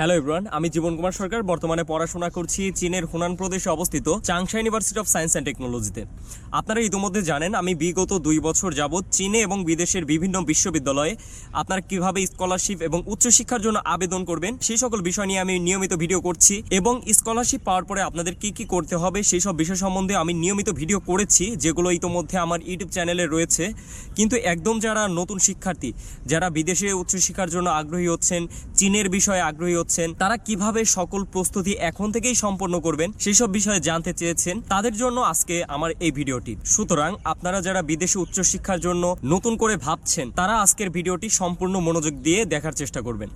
Hello everyone আমি জীবন কুমার সরকার। বর্তমানে পড়াশোনা করছি চীনের হুনান প্রদেশে অবস্থিত Changsha University of Science and টেকনোলজিতে আপনারা ইতিমধ্যে জানেন, আমি বিগত দুই বছর যাবৎ চীনে এবং বিদেশের বিভিন্ন বিশ্ববিদ্যালয়ে আপনার কীভাবে স্কলারশিপ এবং উচ্চশিক্ষার জন্য আবেদন করবেন, সেই সকল বিষয় নিয়ে আমি নিয়মিত ভিডিও করছি এবং স্কলারশিপ পাওয়ার পরে আপনাদের কি কি করতে হবে, সেই সব বিষয় সম্বন্ধে আমি নিয়মিত ভিডিও করেছি, যেগুলো ইতোমধ্যে আমার ইউটিউব চ্যানেলে রয়েছে। কিন্তু একদম যারা নতুন শিক্ষার্থী, যারা বিদেশে উচ্চশিক্ষার জন্য আগ্রহী হচ্ছেন, চীনের বিষয়ে আগ্রহী তারা কীভাবে সকল প্রস্তুতি এখন থেকেই সম্পন্ন করবেন সেসব বিষয়ে জানতে চেয়েছেন তাদের জন্য আজকে আমার এই ভিডিওটি। সুতরাং আপনারা যারা বিদেশে উচ্চশিক্ষার জন্য নতুন করে ভাবছেন, তারা আজকের ভিডিওটি সম্পূর্ণ মনোযোগ দিয়ে দেখার চেষ্টা করবেন।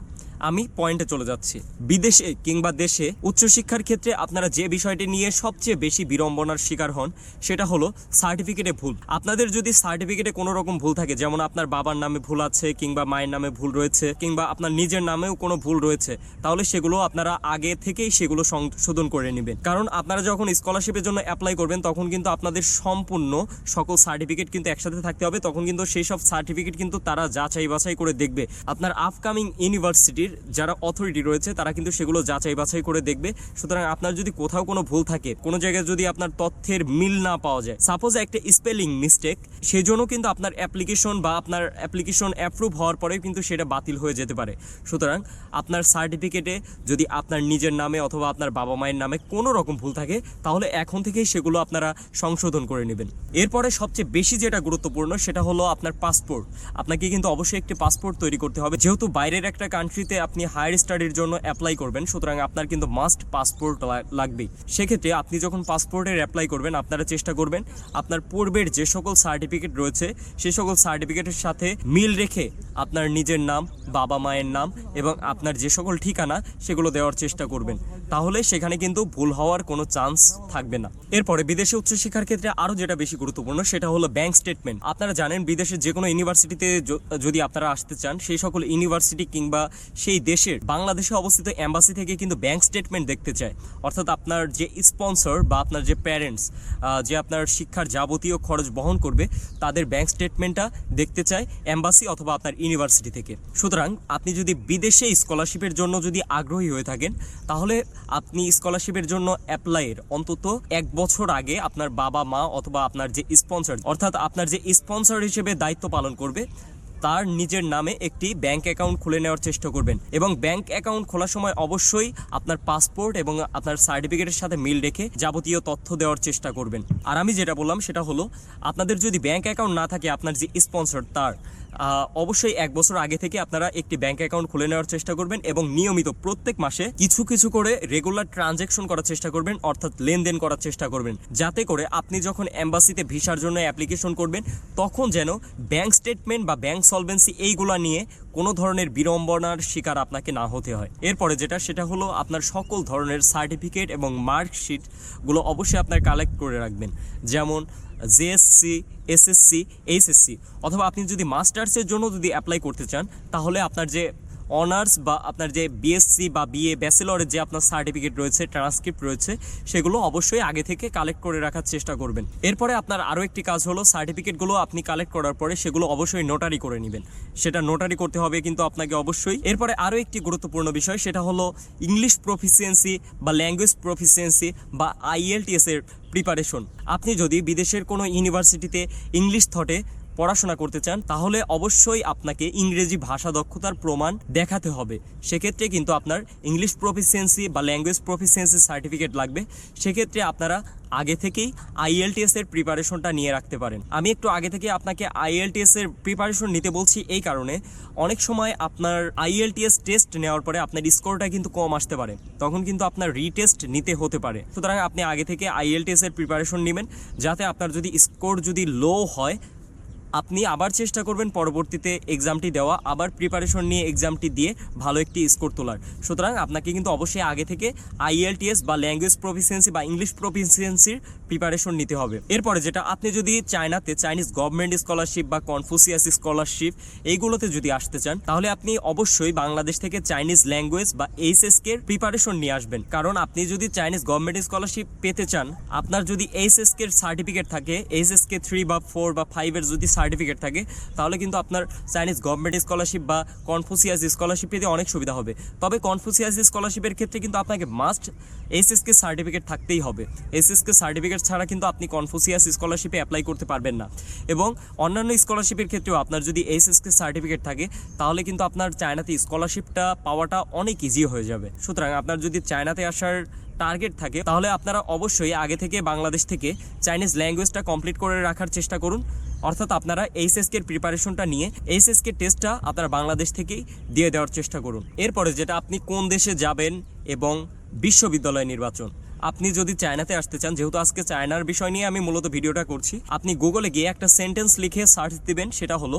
আমি পয়েন্টে চলে যাচ্ছি। বিদেশে কিংবা দেশে উচ্চশিক্ষার ক্ষেত্রে আপনারা যে বিষয়টি নিয়ে সবচেয়ে বেশি বিড়ম্বনার শিকার হন, সেটা হলো সার্টিফিকেটে ভুল। আপনাদের যদি সার্টিফিকেটে কোনো রকম ভুল থাকে, যেমন আপনার বাবার নামে ভুল আছে কিংবা মায়ের নামে ভুল রয়েছে কিংবা আপনার নিজের নামেও কোনো ভুল রয়েছে, তাহলে সেগুলো আপনারা আগে থেকেই সেগুলো সংশোধন করে নেবেন। কারণ আপনারা যখন স্কলারশিপের জন্য অ্যাপ্লাই করবেন, তখন কিন্তু আপনাদের সম্পূর্ণ সকল সার্টিফিকেট কিন্তু একসাথে থাকতে হবে, তখন কিন্তু সেই সব সার্টিফিকেট কিন্তু তারা যাচাই বাছাই করে দেখবে। আপনার আপকামিং ইউনিভার্সিটির যারা অথরিটি রয়েছে, তারা কিন্তু সেগুলো যাচাই বাছাই করে দেখবে। সুতরাং আপনার যদি কোথাও কোনো ভুল থাকে, কোনো জায়গায় যদি আপনার তথ্যের মিল না পাওয়া যায় সাপোজ একটা স্পেলিং মিস্টেক সেজন্য কিন্তু আপনার অ্যাপ্লিকেশন বা আপনার অ্যাপ্লিকেশন অ্যাপ্রুভ হওয়ার পরেও কিন্তু সেটা বাতিল হয়ে যেতে পারে। সুতরাং আপনার সার্টিফিকেটে যদি আপনার নিজের নামে অথবা আপনার বাবা মায়ের নামে কোনো রকম ভুল থাকে, তাহলে এখন থেকেই সেগুলো আপনারা সংশোধন করে নেবেন। এরপরে সবচেয়ে বেশি যেটা গুরুত্বপূর্ণ, সেটা হলো আপনার পাসপোর্ট আপনাকে কিন্তু অবশ্যই একটি পাসপোর্ট তৈরি করতে হবে। যেহেতু বাইরের একটা কান্ট্রিতে আপনি হায়ার স্টাডির জন্য অ্যাপ্লাই করবেন, সুতরাং আপনার কিন্তু মাস্ট পাসপোর্ট লাগবেই। সেক্ষেত্রে আপনি যখন পাসপোর্টের অ্যাপ্লাই করবেন, আপনারা চেষ্টা করবেন আপনার পূর্বের যে সকল সার্টিফিকেট রয়েছে সেই সকল সার্টিফিকেটের সাথে মিল রেখে আপনার নিজের নাম, বাবা মায়ের নাম এবং আপনার যে সকল ঠিকানা, সেগুলো দেওয়ার চেষ্টা করবেন। তাহলে সেখানে কিন্তু ভুল হওয়ার কোনো চান্স থাকবে না। এরপরে বিদেশে উচ্চশিক্ষার ক্ষেত্রে আরও যেটা বেশি গুরুত্বপূর্ণ, সেটা হলো ব্যাংক স্টেটমেন্ট আপনারা জানেন, বিদেশের যে কোনো ইউনিভার্সিটিতে যদি আপনারা আসতে চান, সেই সকল ইউনিভার্সিটি কিংবা সেই দেশের, বাংলাদেশে অবস্থিত এম্বাসি থেকে কিন্তু ব্যাংক স্টেটমেন্ট দেখতে চায়। অর্থাৎ আপনার যে স্পন্সর বা আপনার যে প্যারেন্টস যে আপনার শিক্ষার যাবতীয় খরচ বহন করবে, তাদের ব্যাংক স্টেটমেন্টটা দেখতে চায় এম্বাসি অথবা আপনার ইউনিভার্সিটি থেকে। সুতরাং আপনি যদি বিদেশে স্কলারশিপের জন্য যদি আগ্রহী হয়ে থাকেন, তাহলে আপনি স্কলারশিপের জন্য অ্যাপ্লাইয়ের অন্তত এক বছর আগে আপনার বাবা মা অথবা আপনার যে স্পন্সর অর্থাৎ আপনার যে স্পন্সর হিসেবে দায়িত্ব পালন করবে তার নিজের নামে একটি ব্যাংক অ্যাকাউন্ট খুলে নেওয়ার চেষ্টা করবেন এবং ব্যাংক অ্যাকাউন্ট খোলার সময় অবশ্যই আপনার পাসপোর্ট এবং আপনার সার্টিফিকেটের সাথে মিল রেখে যাবতীয় তথ্য দেওয়ার চেষ্টা করবেন। আর আমি যেটা বললাম সেটা হলো, আপনাদের যদি ব্যাংক অ্যাকাউন্ট না থাকে, আপনার যে স্পন্সর তার অবশ্যই এক বছর আগে থেকে আপনারা একটি ব্যাংক অ্যাকাউন্ট খুলে নেওয়ার চেষ্টা করবেন এবং নিয়মিত প্রত্যেক মাসে কিছু কিছু করে রেগুলার ট্রানজ্যাকশন করার চেষ্টা করবেন, অর্থাৎ লেনদেন করার চেষ্টা করবেন। যাতে করে আপনি যখন এম্বাসিতে ভিসার জন্য অ্যাপ্লিকেশন করবেন, তখন যেন ব্যাংক স্টেটমেন্ট বা ব্যাংক সলভেন্সি এইগুলা নিয়ে কোনো ধরনের বিড়ম্বনার শিকার আপনাকে না হতে হয়। এরপরে যেটা, সেটা হলো আপনার সকল ধরনের সার্টিফিকেট এবং মার্কশিটগুলো অবশ্যই আপনার কালেক্ট করে রাখবেন। যেমন জেএসসি এসএসসি এইচএসসি অথবা আপনি যদি মাস্টার্সের জন্য যদি অ্যাপ্লাই করতে চান, তাহলে আপনার যে অনার্স বা আপনার যে বিএসসি বা বিএ ব্যাচেলরের যে আপনার সার্টিফিকেট রয়েছে ট্রান্সক্রিপ্ট রয়েছে, সেগুলো অবশ্যই আগে থেকে কালেক্ট করে রাখার চেষ্টা করবেন। এরপরে আপনার আরও একটি কাজ হলো সার্টিফিকেটগুলো আপনি কালেক্ট করার পরে সেগুলো অবশ্যই নোটারি করে নেবেন। সেটা নোটারি করতে হবে কিন্তু আপনাকে অবশ্যই। এরপরে আরও একটি গুরুত্বপূর্ণ বিষয়, সেটা হলো ইংলিশ প্রফিসিয়েন্সি বা ল্যাঙ্গুয়েজ প্রফিসিয়েন্সি বা আইএলটিএস এর প্রিপারেশন আপনি যদি বিদেশের কোনো ইউনিভার্সিটিতে ইংলিশ থটে পড়াশোনা করতে চান, তাহলে অবশ্যই আপনাকে ইংরেজি ভাষা দক্ষতার প্রমাণ দেখাতে হবে। সেক্ষেত্রে কিন্তু আপনার ইংলিশ প্রফিসিয়েন্সি বা ল্যাঙ্গুয়েজ প্রফিসিয়েন্সি সার্টিফিকেট লাগবে। সেক্ষেত্রে আপনারা আগে থেকেই আইএলটিএস এর প্রিপারেশনটা নিয়ে রাখতে পারেন। আমি একটু আগে থেকে আপনাকে আইএলটিএস এর প্রিপারেশন নিতে বলছি এই কারণে, অনেক সময় আপনার আইএলটিএস টেস্ট নেওয়ার পরে আপনার স্কোরটা কিন্তু কম আসতে পারে। তখন কিন্তু আপনার রিটেস্ট নিতে হতে পারে। সুতরাং আপনি আগে থেকে আইএলটিএস এর প্রিপারেশন নেবেন, যাতে আপনার যদি স্কোর যদি লো হয় আপনি আবার চেষ্টা করবেন পরবর্তীতে এক্সামটি দেওয়া, আবার প্রিপারেশন নিয়ে এক্সামটি দিয়ে ভালো একটি স্কোর তোলার। সুতরাং আপনাকে কিন্তু অবশ্যই আগে থেকে আইএলটিএস বা ল্যাঙ্গুয়েজ প্রফিসিয়েন্সি বা ইংলিশ প্রফিসিয়েন্সির প্রিপারেশন নিতে হবে। এরপরে যেটা, আপনি যদি চায়নাতে চাইনিজ গভর্নমেন্ট স্কলারশিপ বা কনফুসিয়াস স্কলারশিপ এইগুলোতে যদি আসতে চান, তাহলে আপনি অবশ্যই বাংলাদেশ থেকে চাইনিজ ল্যাঙ্গুয়েজ বা এইচএসকে প্রিপারেশন নিয়ে আসবেন। কারণ আপনি যদি চাইনিজ গভর্নমেন্ট স্কলারশিপ পেতে চান, আপনার যদি এইচএসকে সার্টিফিকেট থাকে এইচএসকে থ্রি বা ফোর বা ফাইভের যদি থাকে, তাহলে কিন্তু আপনার চাইনিজ গভর্নমেন্ট স্কলারশিপ বা কনফুসিয়াস স্কলারশিপ পেতে অনেক সুবিধা হবে। তবে কনফুসিয়াস স্কলারশিপের ক্ষেত্রে কিন্তু আপনাকে মাস্ট এসএসকে সার্টিফিকেট থাকতেই হবে। এসএসকে সার্টিফিকেট ছাড়া কিন্তু আপনি কনফুসিয়াস স্কলারশিপে অ্যাপ্লাই করতে পারবেন না। এবং অন্যান্য স্কলারশিপের ক্ষেত্রেও আপনার যদি এসএসকে সার্টিফিকেট থাকে, তাহলে কিন্তু আপনার চায়নাতে স্কলারশিপটা পাওয়াটা অনেক ইজি হয়ে যাবে। সুতরাং আপনার যদি চায়নাতে আসার টার্গেট থাকে, তাহলে আপনারা অবশ্যই আগে থেকে বাংলাদেশ থেকে চাইনিজ ল্যাঙ্গুয়েজটা কমপ্লিট করে রাখার চেষ্টা করুন। অর্থাৎ আপনারা এইচএসকে প্রিপারেশনটা নিয়ে এইচএসকে টেস্টটা আপনারা বাংলাদেশ থেকেই দিয়ে দেওয়ার চেষ্টা করুন। এরপরে যেটা আপনি কোন দেশে যাবেন এবং বিশ্ববিদ্যালয় নির্বাচন। আপনি যদি চায়নাতে আসতে চান, যেহেতু আজকে চায়নার বিষয় নিয়ে আমি মূলত ভিডিওটা করছি, আপনি গুগলে গিয়ে একটা সেন্টেন্স লিখে সার্চ দিবেন, সেটা হলো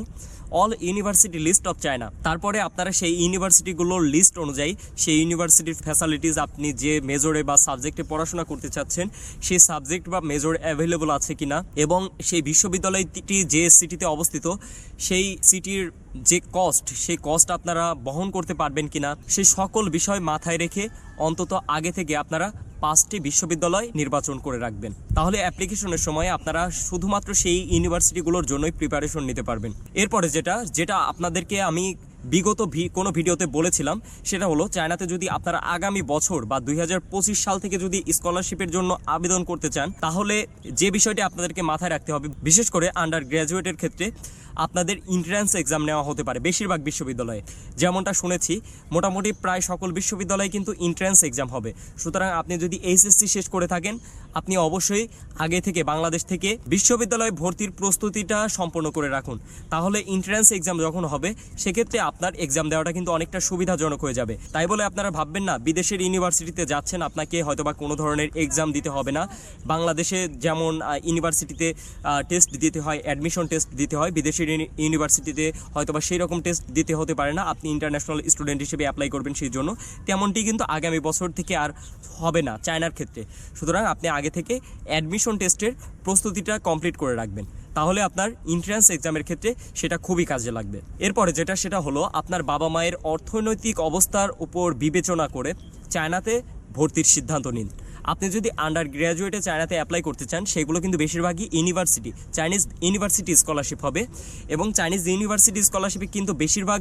all university list of China তারপরে আপনারা সেই ইউনিভার্সিটিগুলোর লিস্ট অনুযায়ী, সেই ইউনিভার্সিটির ফ্যাসিলিটিস আপনি যে মেজরে বা সাবজেক্টে পড়াশোনা করতে চাচ্ছেন, সেই সাবজেক্ট বা মেজর অ্যাভেলেবল আছে কিনা, এবং সেই বিশ্ববিদ্যালয়টি যে সিটিতে অবস্থিত সেই সিটির যে কস্ট সেই কস্ট আপনারা বহন করতে পারবেন কিনা সেই সকল বিষয় মাথায় রেখে অন্তত আগে থেকে আপনারা পাঁচটি বিশ্ববিদ্যালয় নির্বাচন করে রাখবেন। তাহলে অ্যাপ্লিকেশনের সময় আপনারা শুধুমাত্র সেই ইউনিভার্সিটিগুলোর জন্যই প্রিপারেশন নিতে পারবেন। এরপরে যেটা যেটা আপনাদেরকে আমি বিগত কোনো ভিডিওতে বলেছিলাম, সেটা হলো চায়নাতে যদি আপনারা আগামী বছর বা দুই হাজার পঁচিশ সাল থেকে যদি স্কলারশিপের জন্য আবেদন করতে চান, তাহলে যে বিষয়টি আপনাদেরকে মাথায় রাখতে হবে, বিশেষ করে আন্ডার গ্র্যাজুয়েটের ক্ষেত্রে আপনাদের এন্ট্রান্স এক্সাম নেওয়া হতে পারে বেশিরভাগ বিশ্ববিদ্যালয়ে। যেমনটা শুনেছি, মোটামুটি প্রায় সকল বিশ্ববিদ্যালয়ে কিন্তু এন্ট্রান্স এক্সাম হবে। সুতরাং আপনি যদি এইচএসসি শেষ করে থাকেন, আপনি অবশ্যই আগে থেকে বাংলাদেশ থেকে বিশ্ববিদ্যালয়ে ভর্তির প্রস্তুতিটা সম্পন্ন করে রাখুন। তাহলে এন্ট্রান্স এক্সাম যখন হবে, সেক্ষেত্রে আপনার এক্সাম দেওয়াটা কিন্তু অনেকটা সুবিধাজনক হয়ে যাবে। তাই বলে আপনারা ভাববেন না, বিদেশের ইউনিভার্সিটিতে যাচ্ছেন, আপনাকে হয়তোবা কোনো ধরনের এক্সাম দিতে হবে না। বাংলাদেশে যেমন ইউনিভার্সিটিতে টেস্ট দিতে হয় অ্যাডমিশন টেস্ট দিতে হয় বিদেশের ইউনি- ইউনিভার্সিটিতে হয়তোবা সেই রকম টেস্ট দিতে হতে পারে না। আপনি ইন্টারন্যাশনাল স্টুডেন্ট হিসেবে অ্যাপ্লাই করবেন সেই জন্য। তেমনটি কিন্তু আগামী বছর থেকে আর হবে না চায়নার ক্ষেত্রে। সুতরাং আপনি আগে থেকে অ্যাডমিশন টেস্টের প্রস্তুতিটা কমপ্লিট করে রাখবেন। তাহলে আপনার এন্ট্রান্স এক্সামের ক্ষেত্রে সেটা খুবই কাজে লাগবে। এরপরে যেটা, সেটা হলো আপনার বাবা মায়ের অর্থনৈতিক অবস্থার উপর বিবেচনা করে চায়নাতে ভর্তির সিদ্ধান্ত নিন। আপনি যদি আন্ডার গ্র্যাজুয়েটে চায়নাতে অ্যাপ্লাই করতে চান, সেগুলো কিন্তু বেশিরভাগই ইউনিভার্সিটি চাইনিজ ইউনিভার্সিটি স্কলারশিপ হবে এবং চাইনিজ ইউনিভার্সিটি স্কলারশিপে কিন্তু বেশিরভাগ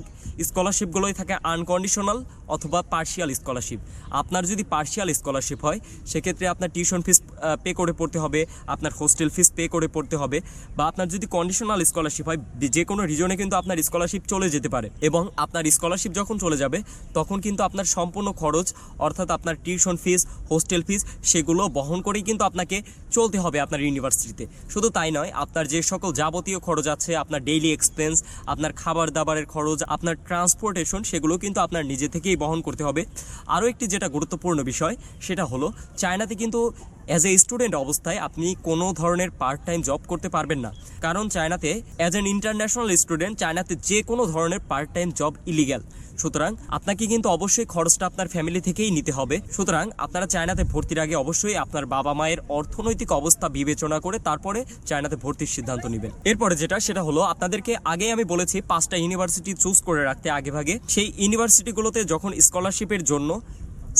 স্কলারশিপগুলোই থাকে আনকন্ডিশনাল অথবা পার্শিয়াল স্কলারশিপ আপনার যদি পার্শিয়াল স্কলারশিপ হয়, সেক্ষেত্রে আপনার টিউশন ফিস পে করে পড়তে হবে, আপনার হোস্টেল ফিস পে করে পড়তে হবে, বা আপনার যদি কন্ডিশনাল স্কলারশিপ হয়, যে কোনো রিজনে কিন্তু আপনার স্কলারশিপ চলে যেতে পারে, এবং আপনার স্কলারশিপ যখন চলে যাবে, তখন কিন্তু আপনার সম্পূর্ণ খরচ, অর্থাৎ আপনার টিউশন ফিস হোস্টেল ফিস সেগুলো বহন করেই কিন্তু আপনাকে চলতে হবে আপনার ইউনিভার্সিটিতে শুধু তাই নয়, আপনার যে সকল যাবতীয় খরচ আছে, আপনার ডেইলি এক্সপেন্স আপনার খাবার দাবারের খরচ, আপনার ট্রান্সপোর্টেশন সেগুলো কিন্তু আপনার নিজে থেকেই বহন করতে হবে। আরও একটি যেটা গুরুত্বপূর্ণ বিষয়, সেটা হলো, চায়নাতে কিন্তু অ্যাজ এ স্টুডেন্ট অবস্থায় আপনি কোনো ধরনের পার্ট টাইম জব করতে পারবেন না। কারণ চায়নাতে অ্যাজ অ্যান ইন্টারন্যাশনাল স্টুডেন্ট চায়নাতে যে কোনো ধরনের পার্ট টাইম জব ইলিগ্যাল সুতরাং আপনাকে কিন্তু অবশ্যই খরচটা আপনার ফ্যামিলি থেকেই নিতে হবে। সুতরাং আপনারা চায়নাতে ভর্তির আগে অবশ্যই আপনার বাবা মায়ের অর্থনৈতিক অবস্থা বিবেচনা করে তারপরে চায়নাতে ভর্তির সিদ্ধান্ত নেবেন। এরপরে যেটা, সেটা হলো আপনাদেরকে আগে আমি বলেছি, পাঁচটা ইউনিভার্সিটি চুজ করে রাখতে আগে ভাগে সেই ইউনিভার্সিটিগুলোতে যখন স্কলারশিপের জন্য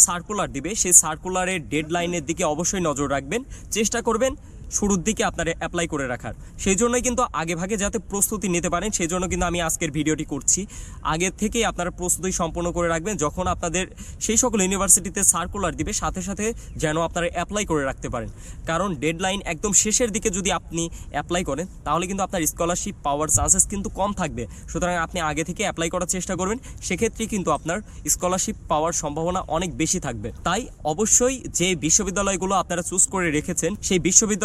সার্কুলার দিবে, সেই সার্কুলারের ডেডলাইনের দিকে অবশ্যই নজর রাখবেন। চেষ্টা করবেন শুরুর দিকে আপনার অ্যাপ্লাই করে রাখার। সেই জন্যই কিন্তু আগে ভাগে যাতে প্রস্তুতি নিতে পারেন সেই জন্য কিন্তু আমি আজকের ভিডিওটি করছি। আগে থেকেই আপনারা প্রস্তুতি সম্পন্ন করে রাখবেন, যখন আপনাদের সেই সকল ইউনিভার্সিটিতে সার্কুলার দিবে, সাথে সাথে যেন আপনারা অ্যাপ্লাই করে রাখতে পারেন। কারণ ডেডলাইন একদম শেষের দিকে যদি আপনি অ্যাপ্লাই করেন, তাহলে কিন্তু আপনার স্কলারশিপ পাওয়ার চান্সেস কিন্তু কম থাকবে। সুতরাং আপনি আগে থেকে অ্যাপ্লাই করার চেষ্টা করবেন, সেক্ষেত্রে কিন্তু আপনার স্কলারশিপ পাওয়ার সম্ভাবনা অনেক বেশি থাকবে। তাই অবশ্যই যে বিশ্ববিদ্যালয়গুলো আপনারা চুজ করে রেখেছেন, সেই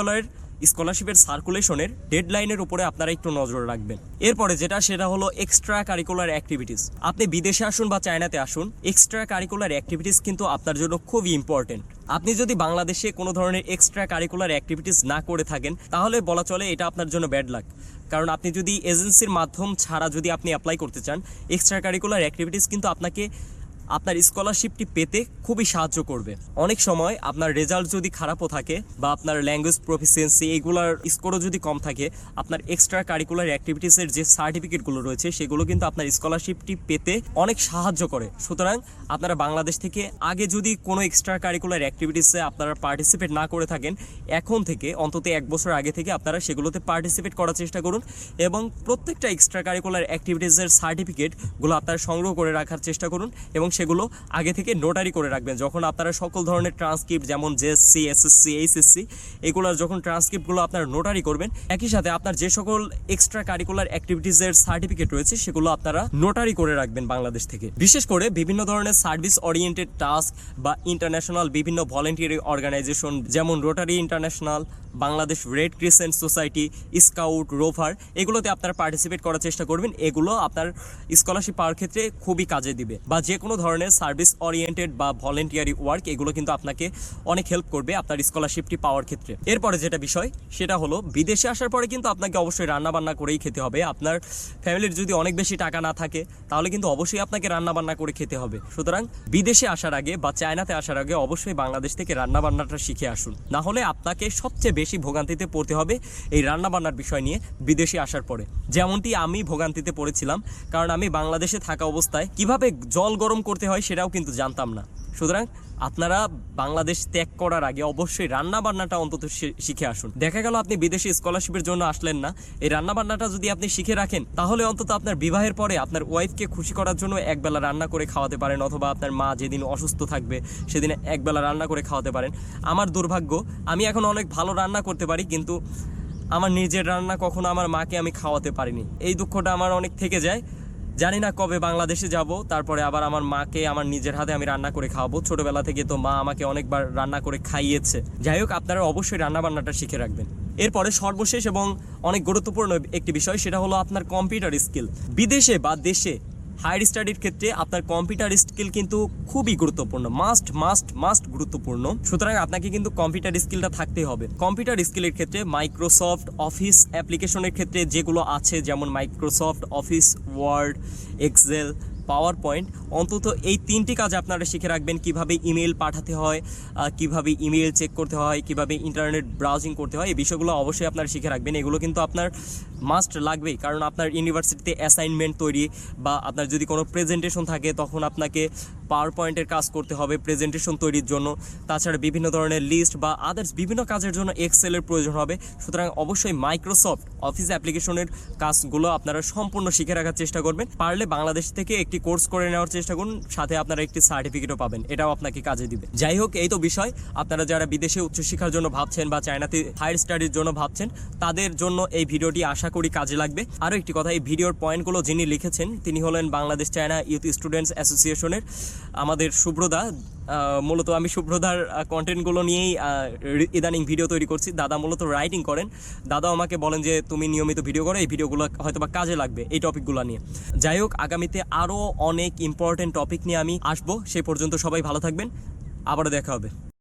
বিশ্ববিদ্যালয়ের স্কলারশিপের সার্কুলেশনের ডেডলাইনের উপরে আপনারা একটু নজর রাখবেন। এরপরে যেটা, সেটা হলো এক্সট্রা কারিকুলার অ্যাক্টিভিটিস আপনি বিদেশে আসুন বা চায়নাতে আসুন এক্সট্রা কারিকুলার অ্যাক্টিভিটিস কিন্তু আপনার জন্য খুবই ইম্পর্টেন্ট আপনি যদি বাংলাদেশে কোনো ধরনের এক্সট্রা কারিকুলার অ্যাক্টিভিটিস না করে থাকেন, তাহলে বলা চলে এটা আপনার জন্য ব্যাড লাক কারণ আপনি যদি এজেন্সির মাধ্যম ছাড়া যদি আপনি অ্যাপ্লাই করতে চান এক্সট্রা কারিকুলার অ্যাক্টিভিটিস কিন্তু আপনাকে আপনার স্কলারশিপটি পেতে খুবই সাহায্য করবে। অনেক সময় আপনার রেজাল্ট যদি খারাপও থাকে বা আপনার ল্যাঙ্গুয়েজ প্রফিসিয়েন্সি এইগুলোর স্কোরও যদি কম থাকে, আপনার এক্সট্রা কারিকুলার অ্যাক্টিভিটিসের যে সার্টিফিকেটগুলো রয়েছে, সেগুলো কিন্তু আপনার স্কলারশিপটি পেতে অনেক সাহায্য করে। সুতরাং আপনারা বাংলাদেশ থেকে আগে যদি কোনো এক্সট্রা কারিকুলার অ্যাক্টিভিটিসে আপনারা পার্টিসিপেট না করে থাকেন, এখন থেকে অন্তত এক বছর আগে থেকে আপনারা সেগুলোতে পার্টিসিপেট করার চেষ্টা করুন এবং প্রত্যেকটা এক্সট্রা কারিকুলার অ্যাক্টিভিটিসের সার্টিফিকেটগুলো আপনারা সংগ্রহ করে রাখার চেষ্টা করুন এবং সেগুলো আগে থেকে নোটারি করে রাখবেন। যখন আপনারা সকল ধরনের ট্রান্সক্রিপ্ট যেমন জেএসসি এসএসসি এইচএসসি এগুলোর যখন ট্রান্সক্রিপ্টগুলো আপনারা নোটারি করবেন, একই সাথে আপনার যে সকল এক্সট্রা কারিকুলার অ্যাক্টিভিটিসের সার্টিফিকেট রয়েছে, সেগুলো আপনারা নোটারি করে রাখবেন বাংলাদেশ থেকে। বিশেষ করে বিভিন্ন ধরনের সার্ভিস ওরিয়েন্টেড টাস্ক বা ইন্টারন্যাশনাল বিভিন্ন ভলেন্টিয়ারি অর্গানাইজেশন যেমন Rotary International Bangladesh Red Crescent Society scout rover এগুলোতে আপনারা পার্টিসিপেট করার চেষ্টা করবেন। এগুলো আপনার স্কলারশিপ পাওয়ার ক্ষেত্রে খুবই কাজে দিবে। বা যে কোনো ধরনের সার্ভিস ওরিয়েন্টেড বা ভলেন্টিয়ারি ওয়ার্ক, এগুলো কিন্তু আপনাকে অনেক হেল্প করবে আপনার স্কলারশিপটি পাওয়ার ক্ষেত্রে। এরপরে যেটা বিষয়, সেটা হলো বিদেশে আসার পরে কিন্তু আপনাকে অবশ্যই রান্না বান্না করেই খেতে হবে। আপনার ফ্যামিলির যদি অনেক বেশি টাকা না থাকে, তাহলে কিন্তু অবশ্যই আপনাকে রান্না বান্না করে খেতে হবে। সুতরাং বিদেশে আসার আগে বা চায়নাতে আসার আগে অবশ্যই বাংলাদেশ থেকে রান্না বান্নাটা শিখে আসুন। না হলে আপনাকে সবচেয়ে বেশি ভোগান্তিতে পড়তে হবে এই রান্না বান্নার বিষয় নিয়ে বিদেশে আসার পরে। যেমনটি আমি ভোগান্তিতে পড়েছিলাম, কারণ আমি বাংলাদেশে থাকা অবস্থায় কীভাবে জল গরম করতে হয় সেটাও কিন্তু জানতাম না। সুতরাং আপনারা বাংলাদেশ ত্যাগ করার আগে অবশ্যই রান্না বান্নাটা অন্তত শিখে আসুন। দেখা গেল আপনি বিদেশে স্কলারশিপের জন্য আসলেন না। এই রান্না বান্নাটা যদি আপনি শিখে রাখেন, তাহলে অন্তত আপনার বিবাহের পরে আপনার ওয়াইফকে খুশি করার জন্য একবেলা রান্না করে খাওয়াতে পারেন, অথবা আপনার মা যেদিন অসুস্থ থাকবে, সেদিন একবেলা রান্না করে খাওয়াতে পারেন। আমার দুর্ভাগ্য, আমি এখন অনেক ভালো রান্না করতে পারি, কিন্তু আমার নিজের রান্না কখনো আমার মাকে আমি খাওয়াতে পারিনি। এই দুঃখটা আমার অনেক থেকে যায়। জানি না কবে বাংলাদেশে যাব, তারপরে আবার আমার মাকে, আমার নিজের হাতে আমি রান্না করে খাওয়াবো। ছোটবেলা থেকে তো মা আমাকে অনেকবার রান্না করে খাইয়েছে। যাই হোক, আপনারা অবশ্যই রান্না বান্নাটা শিখে রাখবেন। এরপরে সর্বশেষ এবং অনেক গুরুত্বপূর্ণ একটি বিষয়, সেটা হলো আপনার কম্পিউটার স্কিল। বিদেশে বা দেশে হায়ার স্টাডির ক্ষেত্রে আপনার কম্পিউটার স্কিল কিন্তু খুবই গুরুত্বপূর্ণ। মাস্ট মাস্ট মাস্ট গুরুত্বপূর্ণ। সুতরাং আপনাকে কিন্তু কম্পিউটার স্কিলটা থাকতেই হবে। কম্পিউটার স্কিলের ক্ষেত্রে মাইক্রোসফট অফিস অ্যাপ্লিকেশনের ক্ষেত্রে যেগুলো আছে, যেমন Microsoft Office Word Excel PowerPoint অন্তত এই তিনটি কাজ আপনারা শিখে রাখবেন। কীভাবে ইমেল পাঠাতে হয় কীভাবে ইমেল চেক করতে হয়, কীভাবে ইন্টারনেট ব্রাউজিং করতে হয়, এই বিষয়গুলো অবশ্যই আপনারা শিখে রাখবেন। এগুলো কিন্তু আপনার মাস্ট লাগবেই, কারণ আপনার ইউনিভার্সিটিতে অ্যাসাইনমেন্ট তৈরি বা আপনার যদি কোনো প্রেজেন্টেশন থাকে, তখন আপনাকে পাওয়ার পয়েন্টের কাজ করতে হবে প্রেজেন্টেশন তৈরির জন্য। তাছাড়া বিভিন্ন ধরনের লিস্ট বা আদার্স বিভিন্ন কাজের জন্য এক্সেলের প্রয়োজন হবে। সুতরাং অবশ্যই মাইক্রোসফট অফিস অ্যাপ্লিকেশনের কাজগুলো আপনারা সম্পূর্ণ শিখে রাখার চেষ্টা করবেন। পারলে বাংলাদেশ থেকে একটি কোর্স করে নেওয়ার চেষ্টা করুন, সাথে আপনারা একটি সার্টিফিকেটও পাবেন। এটাও আপনাকে কাজে দিবে। যাই হোক, এই তো বিষয়। আপনারা যারা বিদেশে উচ্চশিক্ষার জন্য ভাবছেন বা চায়নাতে হায়ার স্টাডির জন্য ভাবছেন, তাদের জন্য এই ভিডিওটি আশা করি কাজে লাগবে। আরও একটি কথা, এই ভিডিওর পয়েন্টগুলো যিনি লিখেছেন, তিনি হলেন বাংলাদেশ চায়না ইউথ স্টুডেন্টস অ্যাসোসিয়েশনের আমাদের শুভ্রদা মূলত আমি শুভ্রদার কন্টেন্টগুলো নিয়েই ইদানিং ভিডিও তৈরি করছি। দাদা মূলত রাইটিং করেন। দাদা আমাকে বলেন যে, তুমি নিয়মিত ভিডিও করো, এই ভিডিওগুলো হয়তো বা কাজে লাগবে এই টপিকগুলো নিয়ে। যাই হোক, আগামীতে আরও অনেক ইম্পর্টেন্ট টপিক নিয়ে আমি আসব। সেই পর্যন্ত সবাই ভালো থাকবেন। আবারও দেখা হবে।